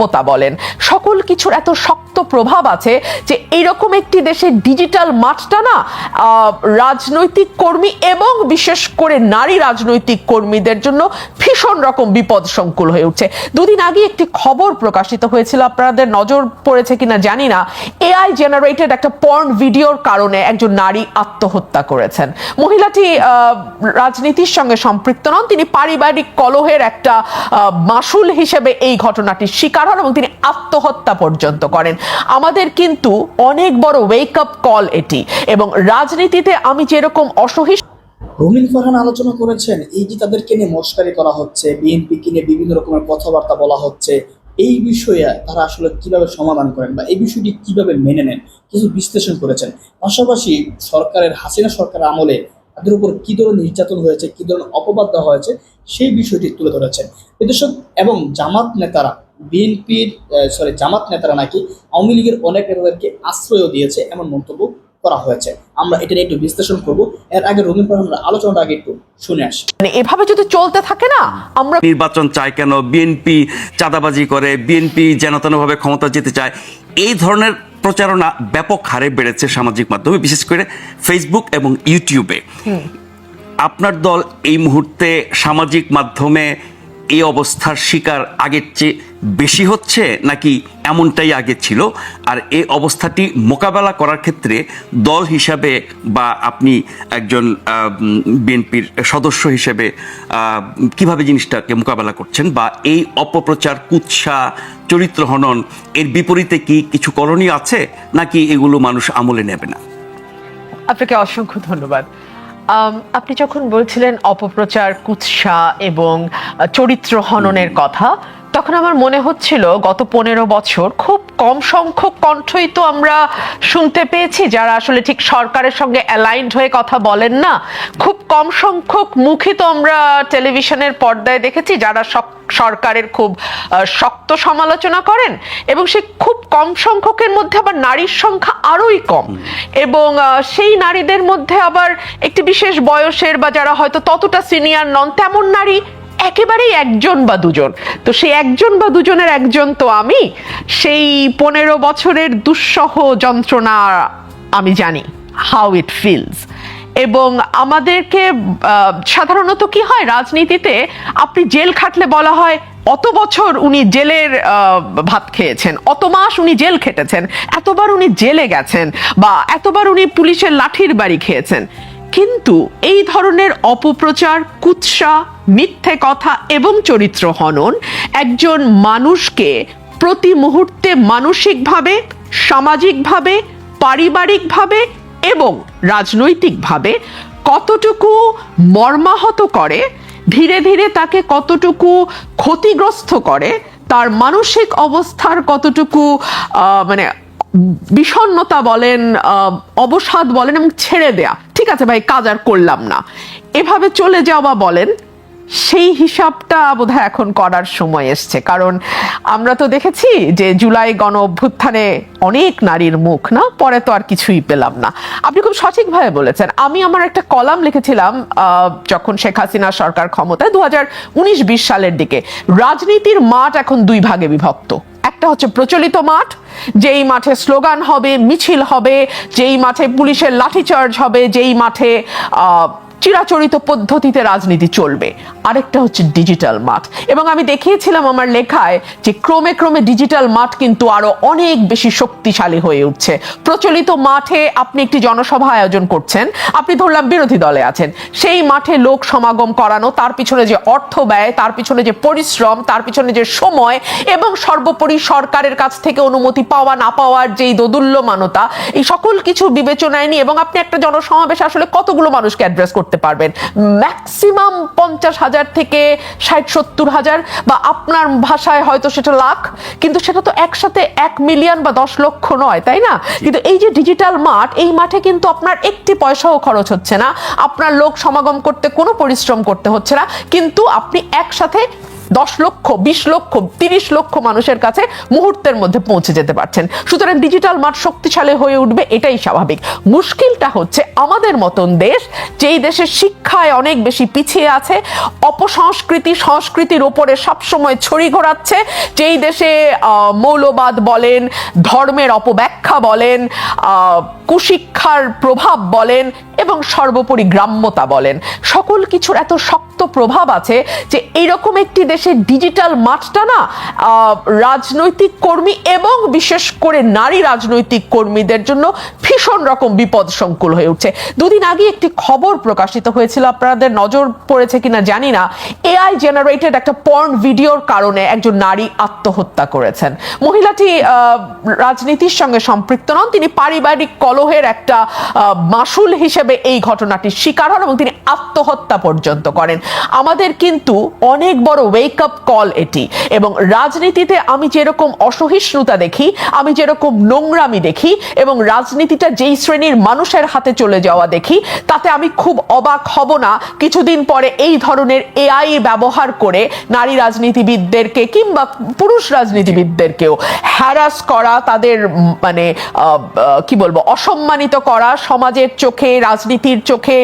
মতা বলেন। সকল কিছুর এত শক্ত প্রভাব আছে যে এরকম একটি দেশে ডিজিটাল মাঠটা না রাজনৈতিক কর্মী এবং বিশেষ করে নারী রাজনৈতিক কর্মীদের জন্য ভীষণ রকম বিপদ সংকুল হয়ে উঠছে। দুদিন আগে একটি খবর প্রকাশিত হয়েছিল, আপনাদের নজর পড়েছে কিনা জানি না। এআই জেনারেটেড একটা পর্ন ভিডিওর কারণে একজন নারী আত্মহত্যা করেছেন। মহিলাটি রাজনীতির সঙ্গে সম্পৃক্ত নন, তিনি পারিবারিক কলহের একটা মাসুল হিসেবে এই ঘটনাটির শিকার হন এবং তিনি আত্মহত্যা পর্যন্ত করেন। আমাদের কিন্তু অনেক বড় ওয়েক আপ কল এটি এবং রাজনীতিতে আমি যেরকম অসহিষ্ণু রুমিন ফারহান আলোচনা করেছেন, এই যে তাদেরকে নিয়ে মস্কারি করা হচ্ছে বিএনপিকে নিয়ে বিভিন্ন রকমের কথাবার্তা বলা হচ্ছে, এই বিষয়ে তারা আসলে কীভাবে সমাধান করেন বা এই বিষয়টি কীভাবে মেনে নেন, কিছু বিশ্লেষণ করেছেন। পাশাপাশি সরকারের, হাসিনা সরকারের আমলে তাদের উপর কি ধরনের নির্যাতন হয়েছে, কি ধরনের অপবাদ দেওয়া হয়েছে, সেই বিষয়টি তুলে ধরেছেন। এদেশক এবং জামাত নেতারা বিএনপির সরি জামাত নেতারা নাকি আওয়ামী লীগের অনেক নেতাদেরকে আশ্রয়ও দিয়েছে, এমন মন্তব্য করা হয়েছে। আমরা এটা নিয়ে একটু বিশ্লেষণ করব। এর আগে রবীন্দ্র ফারহানের আলোচনাটা আগে একটু শুনে আসি। মানে এভাবে যদি চলতে থাকে না আমরা নির্বাচন চাই কেন? বিএনপি চাঁদাবাজি করে বিএনপি যেন তেনভাবে ক্ষমতা যেতে চায়। এই ধরনের প্রচারণা ব্যাপক হারে বেড়েছে সামাজিক মাধ্যমে বিশেষ করে ফেসবুক এবং ইউটিউবে আপনার দল এই মুহূর্তে সামাজিক মাধ্যমে এই অবস্থার শিকার আগের চেয়ে বেশি হচ্ছে নাকি এমনটাই আগে ছিল? আর এই অবস্থাটি মোকাবেলা করার ক্ষেত্রে দল হিসাবে বা আপনি একজন বিএনপির সদস্য হিসেবে কীভাবে জিনিসটাকে মোকাবেলা করছেন বা এই অপপ্রচার কুৎসা চরিত্র হনন এর বিপরীতে কি কিছু করণীয় আছে নাকি এগুলো মানুষ আমলে নেবে না? আপনাকে অসংখ্য ধন্যবাদ। আপনি যখন বলছিলেন অপপ্রচার কুৎসা এবং চরিত্র হননের কথা তখন আমার মনে হচ্ছিল গত পনেরো বছর খুব কম সংখ্যক কণ্ঠই তো আমরা শুনতে পেয়েছি যারা আসলে ঠিক সরকারের সঙ্গে অ্যালাইন্ড হয়ে কথা বলেন না। খুব কম সংখ্যক মুখী তো আমরা টেলিভিশনের পর্দায় দেখেছি যারা সরকারের খুব শক্ত সমালোচনা করেন এবং সে খুব কম সংখ্যকের মধ্যে আবার নারীর সংখ্যা আরোই কম। এবং সেই নারীদের মধ্যে আবার একটি বিশেষ বয়সের বা যারা হয়তো ততটা সিনিয়র নন তেমন নারী একেবারেই একজন বা দুজন। তো সেই একজন বা দুজনের একজন তো আমি, সেই পনেরো বছরের দুঃসহ যন্ত্রণা আমি জানি হাউ ইট ফিলস এবং আমাদেরকে সাধারণত কি হয় রাজনীতিতে, আপনি জেল খাটলে বলা হয়, অত বছর উনি জেলের ভাত খেয়েছেন, অত মাস উনি জেল খেটেছেন, এতবার উনি জেলে গেছেন, বা এতবার উনি পুলিশের লাঠির বাড়ি খেয়েছেন। কিন্তু এই ধরনের অপপ্রচার, কুৎসা, মিথ্যে কথা এবং চরিত্র হনন একজন মানুষকে প্রতি মুহূর্তে মানসিকভাবে, সামাজিকভাবে, পারিবারিকভাবে এবং রাজনৈতিকভাবে কতটুকু মর্মাহত করে, ধীরে ধীরে তাকে কতটুকু ক্ষতিগ্রস্ত করে, তার মানসিক অবস্থার কতটুকু মানে বিষণ্ণতা বলেন অবসাদ বলেন এবং ছেড়ে দেয়া আছে ভাই, কাজ আর করলাম না। এভাবে চলে যাওয়া বলেন, সেই হিসাবটা বোধহয় এখন করার সময় এসছে। কারণ আমরা তো দেখেছি যে জুলাই গণ অভ্যুত্থানে অনেক নারীর মুখ, না? পরে তো আর কিছুই পেলাম না। আপনি খুব সঠিকভাবে বলেছেন। আমি আমার একটা কলাম লিখেছিলাম যখন শেখ হাসিনা সরকার ক্ষমতায়, দু হাজার উনিশ, বিশ সালের দিকে। রাজনীতির মাঠ এখন দুই ভাগে বিভক্ত। একটা হচ্ছে প্রচলিত মাঠ, যেই মাঠে স্লোগান হবে, মিছিল হবে, যেই মাঠে পুলিশের লাঠিচার্জ হবে, যেই মাঠে চিরাচরিত পদ্ধতিতে রাজনীতি চলবে। আরেকটা হচ্ছে ডিজিটাল মাঠ। এবং আমি দেখিয়েছিলাম আমার লেখায় যে ক্রমে ক্রমে ডিজিটাল মাঠ কিন্তু আরও অনেক বেশি শক্তিশালী হয়ে উঠছে। প্রচলিত মাঠে আপনি একটি জনসভা আয়োজন করছেন। আপনি ধরলাম বিরোধী দলে আছেন। সেই মাঠে লোক সমাগম করানো, তার পিছনে যে অর্থ ব্যয়, তার পিছনে যে পরিশ্রম, তার পিছনে যে সময় এবং সর্বোপরি সরকারের কাছ থেকে অনুমতি পাওয়া, না পাওয়ার যেই দোদুল্যমানতা, এই সকল কিছু বিবেচনায় নিয়ে এবং আপনি একটা জনসমাবেশে আসলে কতগুলো মানুষকে অ্যাড্রেস করতে পারবেন। ম্যাক্সিমাম পঞ্চাশ হাজার থেকে ষাট সত্তর হাজার বা আপনার ভাষায় হয়তো সেটা লাখ কিন্তু সেটা তো একসাথে এক মিলিয়ন বা দশ লক্ষ নয় তাই না? কিন্তু এই যে ডিজিটাল মাঠ এই মাঠে কিন্তু আপনার একটি পয়সাও খরচ হচ্ছে না। আপনার লোক সমাগম করতে কোনো পরিশ্রম করতে হচ্ছে না। কিন্তু আপনি একসাথে দশ লক্ষ, বিশ লক্ষ, তিরিশ লক্ষ মানুষের কাছে মুহূর্তের মধ্যে পৌঁছে যেতে পারছেন। সুতরাং ডিজিটাল মাঠ শক্তিশালী হয়ে উঠবে, এটাই স্বাভাবিক। মুশকিলটা হচ্ছে আমাদের মতন দেশ, যেই দেশের শিক্ষায় অনেক বেশি পিছিয়ে আছে, অপসংস্কৃতি, সংস্কৃতির ওপরে সবসময় ছড়ি ঘোরাচ্ছে, যেই দেশে মৌলবাদ বলেন, ধর্মের অপব্যাখ্যা বলেন কুশিক্ষার প্রভাব বলেন, এবং সর্বোপরি গ্রাম্যতা বলেন। সকল কিছুর এত শক্ত প্রভাব আছে যে এইরকম একটি দেশের ডিজিটাল মাঠটা না রাজনৈতিক কর্মী এবং বিশেষ করে নারী রাজনৈতিক কর্মীদের জন্য ভীষণ রকম বিপদ সংকুল হয়ে উঠছে। দুদিন আগে একটি খবর প্রকাশিত হয়েছিল, আপনাদের নজর পড়েছে কিনা জানি না এআই জেনারেটেড একটা পর্ন ভিডিওর কারণে একজন নারী আত্মহত্যা করেছেন। মহিলাটি রাজনীতির সঙ্গে সম্পৃক্ত নন, তিনি পারিবারিক কলহের একটা মাসুল হিসেবে এই ঘটনাটির শিকার হন এবং তিনি আত্মহত্যা পর্যন্ত করেন। আমাদের কিন্তু অনেক বড় ওয়েক আপ কল এটি। এবং রাজনীতিতে আমি যেরকম অসহিষ্ণুতা দেখি, আমি যেরকম নোংরামি দেখি, এবং রাজনীতিটা যেই শ্রেণির মানুষের হাতে চলে যাওয়া দেখি, তাতে আমি খুব অবাক হব না। কিছুদিন পরে এই ধরনের এআই ব্যবহার করে নারী রাজনীতিবিদদেরকে কিংবা পুরুষ রাজনীতিবিদদেরকেও হ্যারাস করা, তাদের মানে কি বলব, অসম্মানিত করা, সমাজের চোখে, রাজনীতির চোখে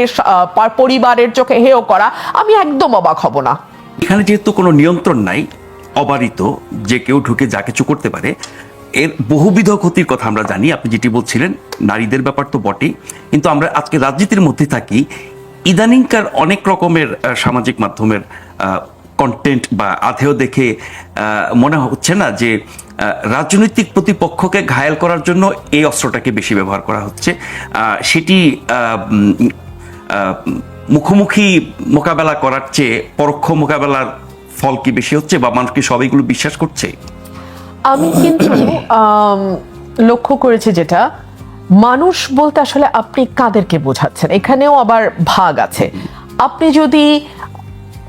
পরিবারের চোখে হেয় করা, আমি একদম অবাক হব না। এখানে যেহেতু কোনো নিয়ন্ত্রণ নাই, অবারিত, যে কেউ ঢুকে যা কিছু করতে পারে, এর বহুবিধ ক্ষতির কথা আমরা জানি, আপনি যেটি বলছিলেন, নারীদের ব্যাপার তো বটেই, কিন্তু আমরা আজকে রাজনীতির মধ্যে থাকি, ইদানিংকার অনেক রকমের সামাজিক মাধ্যমের কন্টেন্ট বা আধেও দেখে মনে হচ্ছে না যে রাজনৈতিক প্রতিপক্ষকে ঘায়াল করার জন্য এই অস্ত্রটাকে বেশি ব্যবহার করা হচ্ছে। সেটি মুখোমুখি মোকাবেলা করার চেয়ে পরোক্ষ মোকাবেলার ফল কি বেশি হচ্ছে বা মানুষ কি সবাইগুলো বিশ্বাস করছে? আমি কিন্তু লক্ষ্য করেছি যেটা, মানুষ বলতে আসলে আপনি কাদেরকে বোঝাচ্ছেন? এখানেও আবার ভাগ আছে। আপনি যদি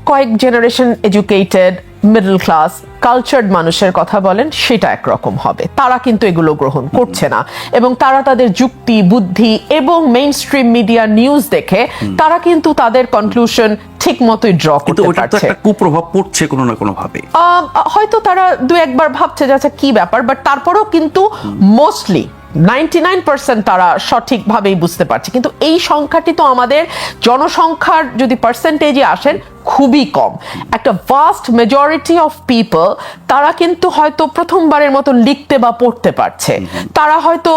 কয়েক generation educated middle class cultured মানুষের কথা বলেন সেটা একরকম হবে। তারা কিন্তু এগুলো গ্রহণ করছে না। এবং তারা তাদের যুক্তি বুদ্ধি এবং মেইন স্ট্রিম মিডিয়া নিউজ দেখে তারা কিন্তু তাদের কনক্লুশন ঠিক মতোই ড্র করতে পারছে। একটা কুপ্রভাব পড়ছে কোনো না কোনো ভাবে হয়তো তারা দু একবার ভাবছে যে আচ্ছা কি ব্যাপার? বাট তারপরেও কিন্তু মোস্টলি নাইনটি নাইন পার্সেন্ট তারা সঠিকভাবেই বুঝতে পারছে। কিন্তু এই সংখ্যাটি তো আমাদের জনসংখ্যার যদি পার্সেন্টেজে আসেন খুবই কম। একটা ভাস্ট মেজরিটি অফ পিপল তারা কিন্তু হয়তো প্রথমবারের মতো লিখতে বা পড়তে পারছে। তারা হয়তো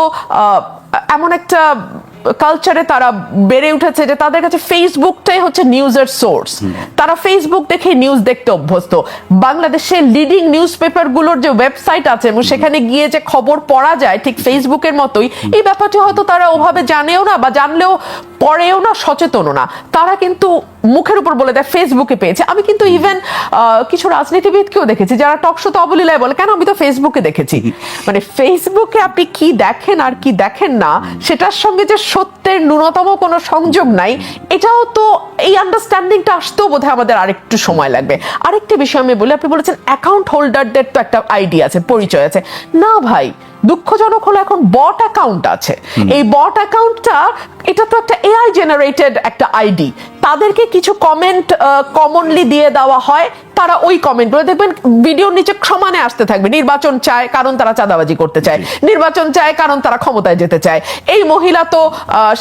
এমন একটা কালচারে তারা বেড়ে উঠেছে যে তাদের কাছে ফেসবুকটাই হচ্ছে নিউজের সোর্স তারা ফেসবুক দেখে নিউজ দেখতে অভ্যস্ত। বাংলাদেশের লিডিং নিউজ পেপারগুলোর যে ওয়েবসাইট আছে এবং সেখানে গিয়ে যে খবর পড়া যায় ঠিক ফেসবুকের মতোই, এই ব্যাপারটি হয়তো তারা ওভাবে জানেও না বা জানলেও পড়েও না, সচেতনও না। তারা কিন্তু মুখের উপর বলে দেয় ফেসবুকে পেয়েছে। আমি কিন্তু ইভেন কিছু রাজনীতিবিদকেও দেখেছি যারা টকশোতে অবলীলায় বলে, কেন? আমি তো ফেসবুকে দেখেছি। মানে ফেসবুকে আপনি কি দেখেন আর কি দেখেন না, সেটার সঙ্গে যে সত্যের ন্যূনতম কোনো সংযোগ নাই, এটাও তো এই আন্ডারস্ট্যান্ডিংটা আসতেও বোধহয় আমাদের আরেকটু সময় লাগবে। আরেকটি বিষয় আমি বলি, আপনি বলেছেন অ্যাকাউন্ট হোল্ডারদের তো একটা আইডিয়া আছে, পরিচয় আছে। না ভাই দুঃখজনক হলো এখন বট অ্যাকাউন্ট আছে। এই বট অ্যাকাউন্টটা এটা তো একটা এআই জেনারেটেড একটা আইডি তাদেরকে কিছু কমেন্ট কমনলি দিয়ে দেওয়া হয় তারা ওই কমেন্টগুলো দেখবেন ভিডিওর নিচে সমানে আসতে থাকবে। নির্বাচন চায় কারণ তারা চাঁদাবাজি করতে চায়। নির্বাচন চায় কারণ তারা ক্ষমতায় যেতে চায়। এই মহিলা তো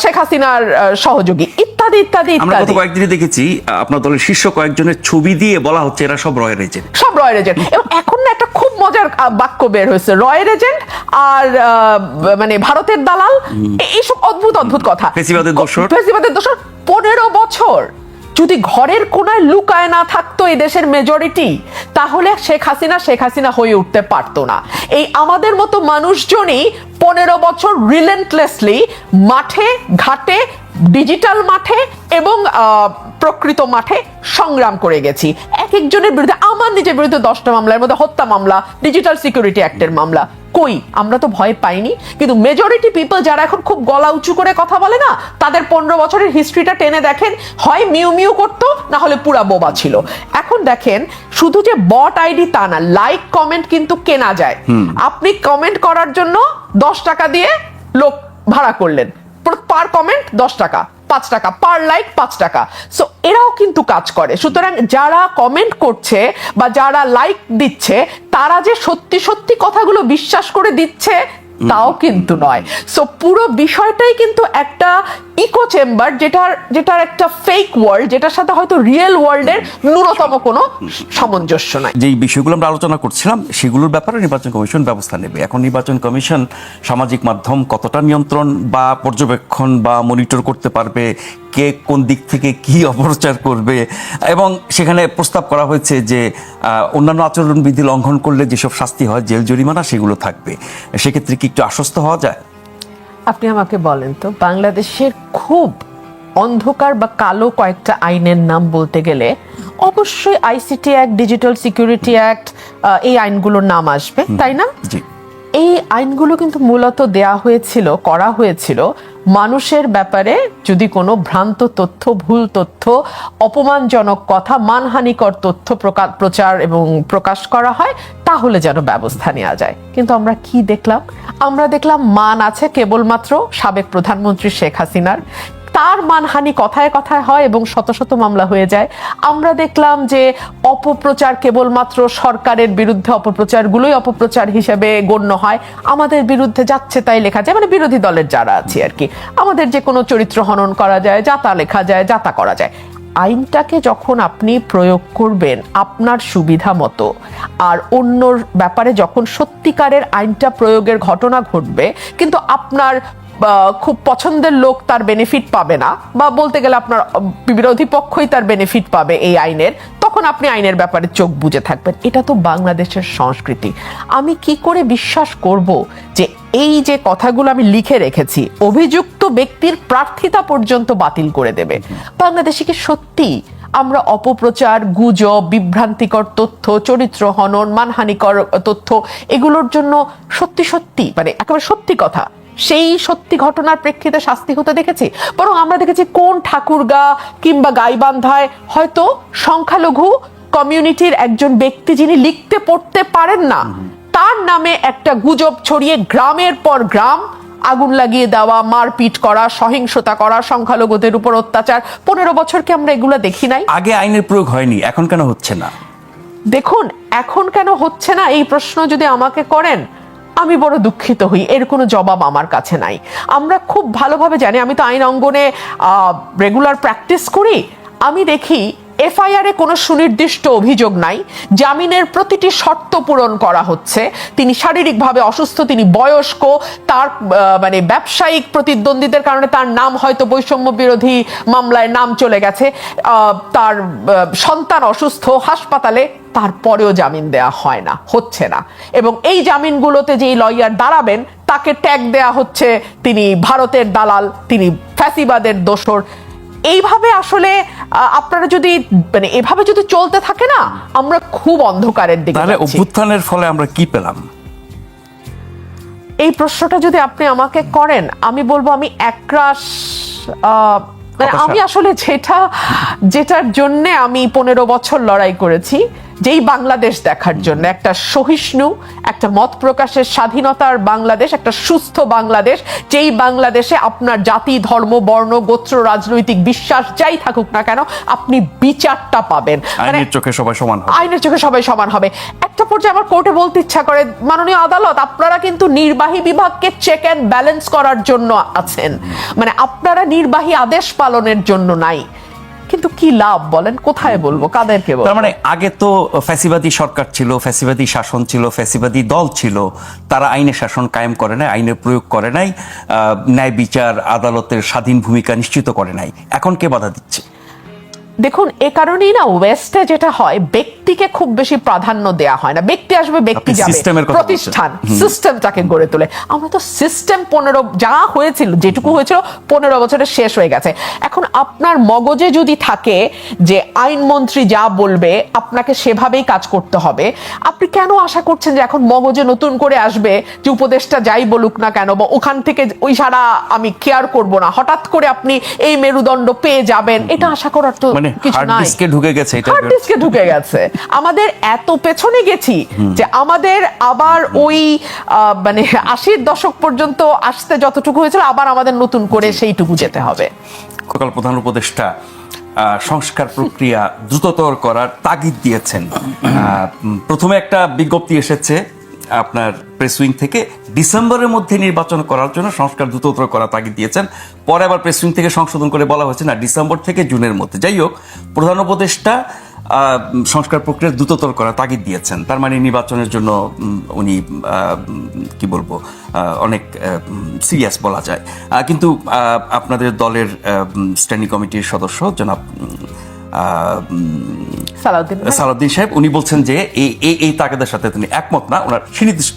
শেখ হাসিনার সহযোগী। ইত্যাদি ইত্যাদি আমরা গত কয়েকদিনে দেখেছি আপনার দলের শীর্ষ কয়েকজনের ছবি দিয়ে বলা হচ্ছে এরা সব রয়ের এজেন্ট। সব রয়ের এজেন্ট। এবং এখন না একটা খুব মজার বাক্য বের হয়েছে। রয়ের এজেন্ট আর মানে ভারতের দালাল। এইসব অদ্ভুত অদ্ভুত কথা। ফেসিবাদের দোসর। ফেসিবাদের দোষর পনেরো বছর। যদি ঘরের কোনায় লুকায় না থাকতো এই দেশের মেজরিটি তাহলে শেখ হাসিনা শেখ হাসিনা হয়ে উঠতে পারতো না। এই আমাদের মতো মানুষজনই পনেরো বছর রিলেন্টলেসলি মাঠে ঘাটে ডিজিটাল মাঠে এবং প্রকৃত মাঠে সংগ্রাম করে গেছি। এক একজনের বিরুদ্ধে আমার নিজের বিরুদ্ধে দশটা মামলার মধ্যে হত্যা মামলা ডিজিটাল সিকিউরিটি অ্যাক্টের মামলা। কই? আমরা তো ভয় পাইনি। কিন্তু মেজরিটি পিপল যারা এখন খুব গলা উঁচু করে কথা বলে না তাদের পনেরো বছরের হিস্ট্রিটা টেনে দেখেন হয় মিউ মিউ করতো না হলে পুরা বোবা ছিল। এখন দেখেন শুধু যে বট আইডি তা না লাইক কমেন্ট কিন্তু কেনা যায়। আপনি কমেন্ট করার জন্য দশ টাকা দিয়ে লোক ভাড়া করলেন। পার কমেন্ট দশ টাকা, পাঁচ টাকা পার লাইক পাঁচ টাকা। সো এরাও কিন্তু কাজ করে। সুতরাং যারা কমেন্ট করছে বা যারা লাইক দিচ্ছে, তারা যে সত্যি সত্যি কথাগুলো বিশ্বাস করে দিচ্ছে তাও কিন্তু নয়। সো পুরো বিষয়টাই কিন্তু একটা ইকো চেম্বার যেটার যেটার একটা ফেক ওয়ার্ল্ড যেটার সাথে হয়তো রিয়েল ওয়ার্ল্ডের ন্যূনতম কোনো সামঞ্জস্য নাই। যেই বিষয়গুলো আমরা আলোচনা করছিলাম, সেগুলোর ব্যাপারে নির্বাচন কমিশন ব্যবস্থা নেবে। এখন নির্বাচন কমিশন সামাজিক মাধ্যম কতটা নিয়ন্ত্রণ বা পর্যবেক্ষণ বা মনিটর করতে পারবে, কে কোন দিক থেকে কি অপপ্রচার করবে, এবং সেখানে প্রস্তাব করা হয়েছে যে অন্যান্য আচরণবিধি লঙ্ঘন করলে যেসব শাস্তি হয়, জেল জরিমানা সেগুলো থাকবে। সেক্ষেত্রে কি একটু আশ্বস্ত হওয়া যায়? আপনি আমাকে বলেন তো বাংলাদেশের খুব অন্ধকার বা কালো কয়েকটা আইনের নাম বলতে গেলে অবশ্যই ICT act digital security act এই আইনগুলোর নাম আসবে তাই না? এই আইনগুলো কিন্তু মূলত দেয়া হয়েছিল করা হয়েছিল মানুষের ব্যাপারে যদি কোনো ভ্রান্ত তথ্য, ভুল তথ্য, অপমানজনক কথা, মানহানিকর তথ্য প্রচার এবং প্রকাশ করা হয়, তাহলে যেন ব্যবস্থা নেওয়া যায়। কিন্তু আমরা কি দেখলাম? আমরা দেখলাম মান আছে কেবলমাত্র সাবেক প্রধানমন্ত্রী শেখ হাসিনার। তার মানহানি কথায় কথায় হয় এবং শত শত মামলা হয়ে যায়। আমরা দেখলাম যে অপপ্রচার কেবলমাত্র সরকারের বিরুদ্ধে অপপ্রচারগুলোই অপপ্রচার হিসেবে গণ্য হয়। আমাদের বিরুদ্ধে যাচ্ছে তাই লেখা যায় মানে বিরোধী দলের যারা আছে আর কি। আমাদের যে কোনো চরিত্র হনন করা যায় যাতা লেখা যায় যাতা করা যায়। আইনটাকে যখন আপনি প্রয়োগ করবেন আপনার সুবিধা মতো, আর অন্যর ব্যাপারে যখন সত্যিকারের আইনটা প্রয়োগের ঘটনা ঘটবে, কিন্তু আপনার খুব পছন্দের লোক তার বেনিফিট পাবে না, বা বলতে গেলে আপনার বিরোধী পক্ষই তার বেনিফিট পাবে এই আইনের, তখন আপনি আইনের ব্যাপারে চোখ বুজে থাকবেন। এটা তো বাংলাদেশের সংস্কৃতি। আমি কি করে বিশ্বাস করব যে এই যে কথাগুলো আমি লিখে রেখেছি, অভিযুক্ত ব্যক্তির প্রার্থিতা পর্যন্ত বাতিল করে দেবে। বাংলাদেশে কি সত্যি আমরা অপপ্রচার, গুজব, বিভ্রান্তিকর তথ্য, চরিত্র হনন, মানহানিকর তথ্য, এগুলোর জন্য সত্যি সত্যি মানে একেবারে সত্যি কথা সেই সত্যি ঘটনার প্রেক্ষিতে শাস্তি হতে দেখেছি। বরং আমরা দেখেছি কোন ঠাকুরগা কিংবা গাইবান্ধায় হয়তো সংখ্যালঘু কমিউনিটির একজন ব্যক্তি যিনি লিখতে পড়তে পারেন না তার নামে একটা গুজব ছড়িয়ে গ্রামের পর গ্রাম আগুন লাগিয়ে দেওয়া মারপিট করা সহিংসতা করা সংখ্যালঘুদের উপর অত্যাচার। পনেরো বছরকে আমরা এগুলো দেখি নাই? আগে আইনের প্রয়োগ হয়নি এখন কেন হচ্ছে না? দেখুন এখন কেন হচ্ছে না? এই প্রশ্ন যদি আমাকে করেন আমি বড় দুঃখিত হই, এর কোনো জবাব আমার কাছে নাই। আমরা খুব ভালোভাবে জানি, আমি তো আইন অঙ্গনে রেগুলার প্র্যাকটিস করি। আমি দেখি এফআইআর কোনো সুনির্দিষ্ট অভিযোগ নাই। জামিনের প্রতিটি শর্ত পূরণ করা হচ্ছে। তিনি শারীরিকভাবে অসুস্থ, তিনি বয়স্ক, তার মানে ব্যবসায়িক প্রতিদ্বন্দ্বীদের কারণে তার নাম হয়তো বৈষম্য বিরোধী মামলায় নাম চলে গেছে। তার সন্তান অসুস্থ, হাসপাতালে তারপরেও জামিন দেয়া হয় না, হচ্ছে না। এবং এই জামিনগুলোতে যেই লয়ার দাঁড়াবেন, তাকে ট্যাগ দেয়া হচ্ছে। তিনি ভারতের দালাল, তিনি ফ্যাসিবাদের দোসর এইভাবে আসলে আপনারা যদি মানে এভাবে যদি চলতে থাকে না আমরা খুব অন্ধকারের দিকে তাহলে অভ্যুত্থানের ফলে আমরা কি পেলাম? এই প্রশ্নটা যদি আপনি আমাকে করেন আমি বলব আমি একরাশ মানে আমি আসলে যেটা যেটার জন্য আমি পনেরো বছর লড়াই করেছি যেই বাংলাদেশ দেখার জন্য একটা সহিষ্ণু একটা মত প্রকাশের স্বাধীনতার বাংলাদেশ একটা সুস্থ বাংলাদেশ যেই বাংলাদেশে আপনার জাতি ধর্ম বর্ণ গোত্র রাজনৈতিক বিশ্বাস যাই থাকুক না কেন আপনি বিচারটা পাবেন। মানে আইনের চোখে সবাই সমান হবে। আইনের চোখে সবাই সমান হবে। একটা পর্যায়ে আমার কোর্টে বলতে ইচ্ছা করে মাননীয় আদালত আপনারা কিন্তু নির্বাহী বিভাগকে চেক অ্যান্ড ব্যালেন্স করার জন্য আছেন। মানে আপনারা নির্বাহী আদেশ পালনের জন্য নাই। কিন্তু কি লাভ বলেন? কোথায় বলব? কাদেরকে বলব? তার মানে আগে তো ফ্যাসিবাদী সরকার ছিল, ফ্যাসিবাদী শাসন ছিল, ফ্যাসিবাদী দল ছিল। তারা আইনের শাসন কায়েম করে নাই, আইনের প্রয়োগ করে নাই ন্যায় বিচার, আদালতের স্বাধীন ভূমিকা নিশ্চিত করে নাই। এখন কে বাধা দিচ্ছে? দেখুন এ কারণেই না ওয়েস্টে যেটা হয় ব্যক্তিকে খুব বেশি প্রাধান্য দেয়া হয় না। ব্যক্তি আসবে ব্যক্তি যাবে। প্রতিষ্ঠান সিস্টেমটাকে গড়ে তোলে। আমরা তো সিস্টেম পনেরো যা হয়েছিল যেটুকু হয়েছিল পনেরো বছরে শেষ হয়ে গেছে। এখন আপনার মগজে যদি থাকে যে আইনমন্ত্রী যা বলবে আপনাকে সেভাবেই কাজ করতে হবে। আপনি কেন আশা করছেন যে এখন মগজে নতুন করে আসবে যে উপদেশটা যাই বলুক না কেন বা ওখান থেকে ওই সারা আমি কেয়ার করব না? হঠাৎ করে আপনি এই মেরুদণ্ড পেয়ে যাবেন। এটা আশা করার তো মানে হার্ড ডিস্কে ঢুকে গেছে এটা হার্ড ডিস্কে ঢুকে গেছে। আমাদের এত পেছনে গেছি যে আমাদের আবার ওই মানে আশির দশক পর্যন্ত আসতে যতটুকু হয়েছিল আবার আমাদের নতুন করে সেইটুকু যেতে হবে। গতকাল প্রধান উপদেষ্টা সংস্কার প্রক্রিয়া দ্রুততর করার তাগিদ দিয়েছেন। প্রথমে একটা বিজ্ঞপ্তি এসেছে আপনার প্রেস উইং থেকে ডিসেম্বরের মধ্যে নির্বাচন করার জন্য সংস্কার দ্রুততর করা তাগিদ দিয়েছেন। পরে আবার প্রেস উইং থেকে সংশোধন করে বলা হয়েছে, না, ডিসেম্বর থেকে জুনের মধ্যে। যাই হোক, প্রধান উপদেষ্টা সংস্কার প্রক্রিয়া দ্রুততর করার তাগিদ দিয়েছেন। তার মানে নির্বাচনের জন্য উনি কি বলব অনেক সিরিয়াস বলা যায়। কিন্তু আপনাদের দলের স্ট্যান্ডিং কমিটির সদস্য জনাব সালাউদ্দিন সাহেব উনি বলছেন যে এই এই এই তাগেদের সাথে তিনি একমত না। ওনার সুনির্দিষ্ট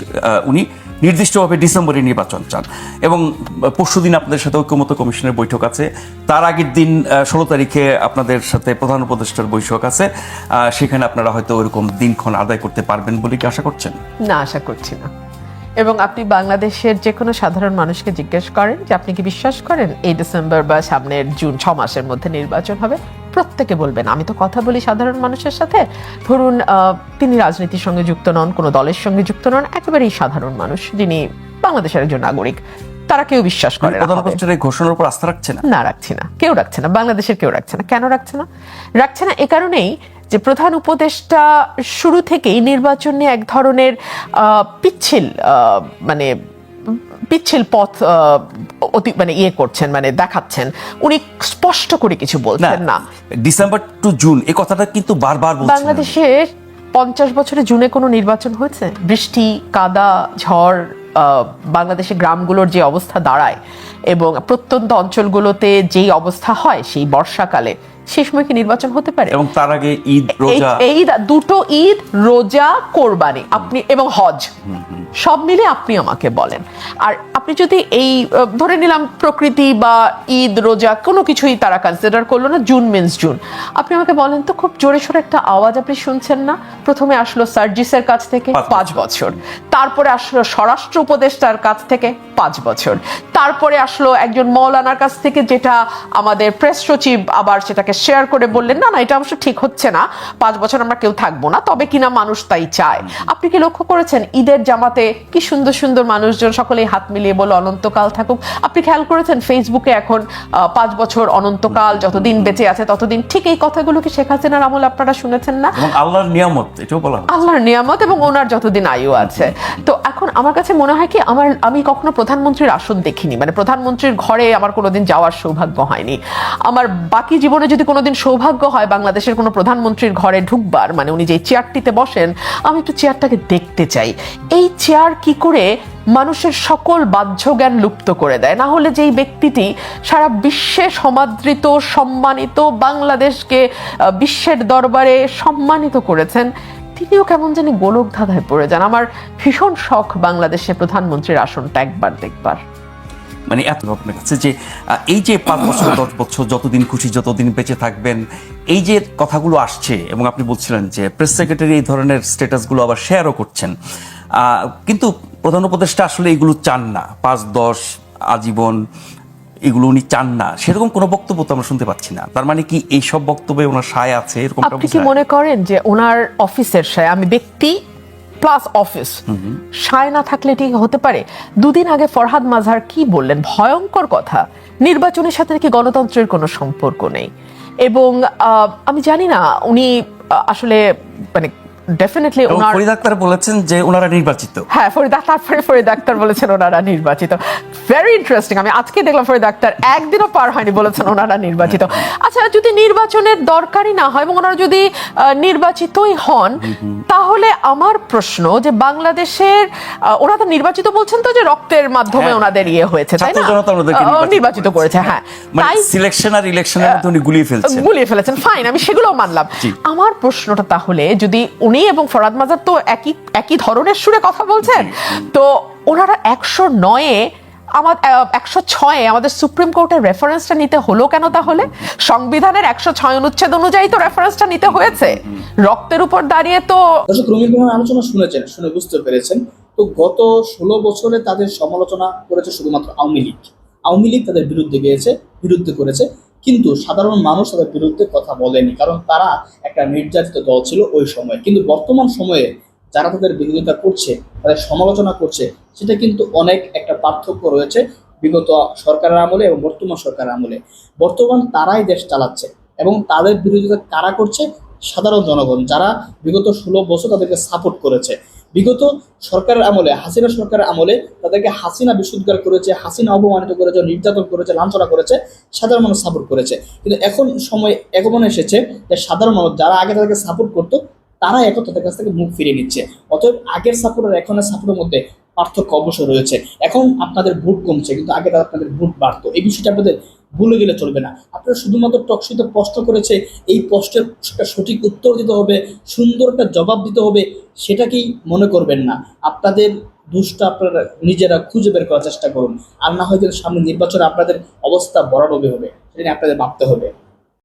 উনি নির্দিষ্টভাবে ডিসেম্বরে নির্বাচন চান। এবং পরশু দিন আপনাদের সাথে ঐক্যমত কমিশনের বৈঠক আছে। তার আগের দিন ষোলো তারিখে আপনাদের সাথে প্রধান উপদেষ্টার বৈঠক আছে। সেখানে আপনারা হয়তো ওইরকম দিনক্ষণ আদায় করতে পারবেন বলে কি আশা করছেন? না আশা করছি না। এবং আপনি বাংলাদেশের যে কোনো সাধারণ মানুষকে জিজ্ঞেস করেন যে আপনি কি বিশ্বাস করেন এই ডিসেম্বর বা সামনের জুন ছ মাসের মধ্যে নির্বাচন হবে? প্রত্যেকে বলবেন। আমি তো কথা বলি সাধারণ মানুষের সাথে। ধরুন তিনি রাজনীতির সঙ্গে যুক্ত নন কোনো দলের সঙ্গে যুক্ত নন একেবারেই সাধারণ মানুষ যিনি বাংলাদেশের একজন নাগরিক। তারা কেউ বিশ্বাস করে না ঘোষণার উপর আস্থা রাখছে না? না রাখছি না। কেউ রাখছে না। বাংলাদেশের কেউ রাখছে না। কেন রাখছে না? রাখছে না এ কারণেই যে প্রধান উপদেষ্টা শুরু থেকেই নির্বাচন নিয়ে এক ধরনের পিচ্ছিল মানে পিচ্ছিল পথ অতি মানে ইয়ে করছেন মানে দেখাচ্ছেন। উনি স্পষ্ট করে কিছু বলছেন না ডিসেম্বর টু জুন এই কথাটা কিন্তু বারবার বাংলাদেশে পঞ্চাশ বছরে জুনে কোনো নির্বাচন হয়েছে? বৃষ্টি কাদা ঝড় আহ, বাংলাদেশের গ্রামগুলোর যে অবস্থা দাঁড়ায় এবং প্রত্যন্ত অঞ্চলগুলোতে যেই অবস্থা হয় সেই বর্ষাকালে সেই সময় কি নির্বাচন হতে পারে? এবং তার আগে ঈদ রোজা। এই দুটো ঈদ রোজা কোরবানি আপনি এবং হজ। সব মিলে আপনি আমাকে বলেন। আর আপনি যদি এই ধরে নিলাম প্রকৃতি বা ঈদ রোজা কোনো কিছুই তারা কনসিডার করল না জুন মিন্স জুন আপনি আমাকে বলেন তো খুব জোরে সোরে একটা আওয়াজ আপনি শুনছেন না? প্রথমে আসলো সার্জিসের কাছ থেকে পাঁচ বছর। তারপরে আসলো স্বরাষ্ট্র উপদেষ্টার কাছ থেকে পাঁচ বছর। তারপরে আসলো একজন মৌলানার কাছ থেকে যেটা আমাদের প্রেস সচিব আবার সেটাকে শেয়ার করে বললেন না না এটা অবশ্য ঠিক হচ্ছে না। পাঁচ বছর আমরা কেউ থাকব না। তবে কিনা মানুষ তাই চায়। আপনি কি লক্ষ্য করেছেন ঈদের জামাতে কি সুন্দর সুন্দর মানুষজন সকলেই হাত মিলিয়ে বলে অনন্তকাল থাকুক আপনি খেয়াল করেছেন ফেসবুকে এখন পাঁচ বছর অনন্তকাল যতদিন বেঁচে আছে ততদিন ঠিক এই কথাগুলো কি শেখ হাসিনার আমল আপনারা শুনেছেন না? আল্লাহর নিয়ামত এটাও বলা আল্লাহর নিয়ামত এবং ওনার যতদিন আয়ু আছে। তো এখন আমার কাছে মনে হয় কি, আমার, আমি কখনো প্রধানমন্ত্রীর আসন দেখিনি। মানে প্রধানমন্ত্রীর ঘরে আমার কোনোদিন যাওয়ার সৌভাগ্য হয়নি। আমার বাকি জীবনে যদি কোনোদিন সৌভাগ্য হয় বাংলাদেশের কোনো প্রধানমন্ত্রীর ঘরে ঢুকবার মানে উনি যে চেয়ারটিতে বসেন, আমি একটু চেয়ারটাকে দেখতে চাই। এই চেয়ার কি করে মানুষের সকল বাহ্য জ্ঞান লুপ্ত করে দেয়? না হলে যেই ব্যক্তিটি সারা বিশ্বে সমাদৃত, সম্মানিত, বাংলাদেশকে বিশ্বের দরবারে সম্মানিত করেছেন তিনিও কেমন জানি গোলক ধাঁধায় পড়ে যান। আমার ভীষণ শখ বাংলাদেশে প্রধানমন্ত্রীর আসনটা একবার দেখবার। মানে এত আপনার কাছে যে এই যে পাঁচ বছর, দশ বছর, যতদিন খুশি, যতদিন বেঁচে থাকবেন, এই যে কথাগুলো আসছে, এবং আপনি বলছিলেন যে প্রেস সেক্রেটারি এই ধরনের স্ট্যাটাসগুলো আবার শেয়ারও করছেন কিন্তু প্রধান উপদেষ্টা আসলে এগুলো চান না। পাঁচ, দশ, আজীবন এগুলো উনি চান না। সেরকম কোনো বক্তব্য তো আমরা শুনতে পাচ্ছি না। তার মানে কি এই সব বক্তব্যে ওনার সায় আছে? এরকম আপনি কি মনে করেন যে ওনার অফিসের সায় আমি ব্যক্তি প্লাস অফিস সায় না থাকলে ঠিক হতে পারে? দুদিন আগে ফরহাদ কি বললেন? ভয়ঙ্কর কথা। নির্বাচনের সাথে নাকি গণতন্ত্রের কোনো সম্পর্ক নেই? এবং আমি জানি না উনি আসলে মানে ডেফিনেটলি ওনার ফরিদ আক্তার বলেছেন যে ওনারা নির্বাচিত। হ্যাঁ ফরিদ তারপরে ফরিদ আক্তার বলেছেন ওনারা নির্বাচিত। ভেরি ইন্টারেস্টিং আমি আজকে দেখলাম ফরিদ আক্তার একদিনও পার হয়নি বলেছেন ওনারা নির্বাচিত। আচ্ছা যদি নির্বাচনের দরকারই না হয় এবং ওনারা যদি নির্বাচিতই হন তাহলে আমার প্রশ্ন যে বাংলাদেশের ওরা তো নির্বাচিত বলছেন তো যে রক্তের মাধ্যমে হ্যাঁ। ওনাদের ইয়ে হয়েছে তাই না? নির্বাচিত করেছে। হ্যাঁ। মানে তাই সিলেকশন আর ইলেকশনের মধ্যে উনি গুলিয়ে ফেলছেন। গুলিয়ে ফেলেছেন ফাইন আমি সেগুলো মানলাম। আমার প্রশ্নটা তাহলে যদি উনি এবং ফরাদ মাজার তো একই একই ধরনের সুরে কথা বলছেন তো ওনারা একশো নয়ে আমার একশো ছয়ে আমাদের সুপ্রিম কোর্টের রেফারেন্সটা নিতে হলো কেন তাহলে? সংবিধানের একশো ছয় অনুচ্ছেদ অনুযায়ী তো রেফারেন্সটা নিতে হয়েছে। রক্তের উপর দাঁড়িয়ে তো দর্শক আলোচনা শুনেছেন, শুনে বুঝতে পেরেছেন। তো গত ষোলো বছরে তাদের সমালোচনা করেছে শুধুমাত্র আওয়ামী লীগ। আওয়ামী লীগ তাদের বিরুদ্ধে গিয়েছে, বিরুদ্ধে করেছে, কিন্তু সাধারণ মানুষ তাদের বিরুদ্ধে কথা বলেনি, কারণ তারা একটা নির্যাতিত দল ছিল ওই সময়। কিন্তু বর্তমান সময়ে যারা তাদের বিরোধিতা করছে, তাদের সমালোচনা করছে, সেটা কিন্তু অনেক একটা পার্থক্য রয়েছে বিগত সরকারের আমলে এবং বর্তমান সরকারের আমলে। বর্তমান তারাই দেশ চালাচ্ছে এবং তাদের বিরোধিতা কারা করছে? সাধারণ জনগণ, যারা বিগত ষোলো বছর তাদেরকে সাপোর্ট করেছে। বিগত সরকারের আমলে, হাসিনা সরকারের আমলে তাদেরকে হাসিনা বিশুদ্ধার করেছে, হাসিনা অপমানিত করেছে, নির্যাতন করেছে, লাঞ্ছনা করেছে, সাধারণ মানুষ সাপোর্ট করেছে। কিন্তু এখন সময় এগমন এসেছে যে সাধারণ মানুষ যারা আগে তাদেরকে সাপোর্ট করতো তারা এখন তাদের কাছ থেকে মুখ ফিরিয়ে নিচ্ছে। অতএব আগের সাপোর্ট আর এখনের সাপোর্টের মধ্যে পার্থক্য অবশ্যই রয়েছে। এখন আপনাদের ভোট কমছে, কিন্তু আগে তারা আপনাদের ভোট বাড়তো। এই বিষয়টা আপনাদের ভুলে গেলে চলবে না। আপনারা শুধুমাত্র টকশিতে প্রশ্ন করেছে, এই প্রশ্নের সঠিক উত্তর দিতে হবে, সুন্দর একটা জবাব দিতে হবে, সেটাকেই মনে করবেন না। আপনাদের দুষ্টা আপনারা নিজেরা খুঁজে বের করার চেষ্টা করুন। আর না হয় সামনে নির্বাচনে আপনাদের অবস্থা বড় হবে হবে, সেটা নিয়ে আপনাদের ভাবতে হবে।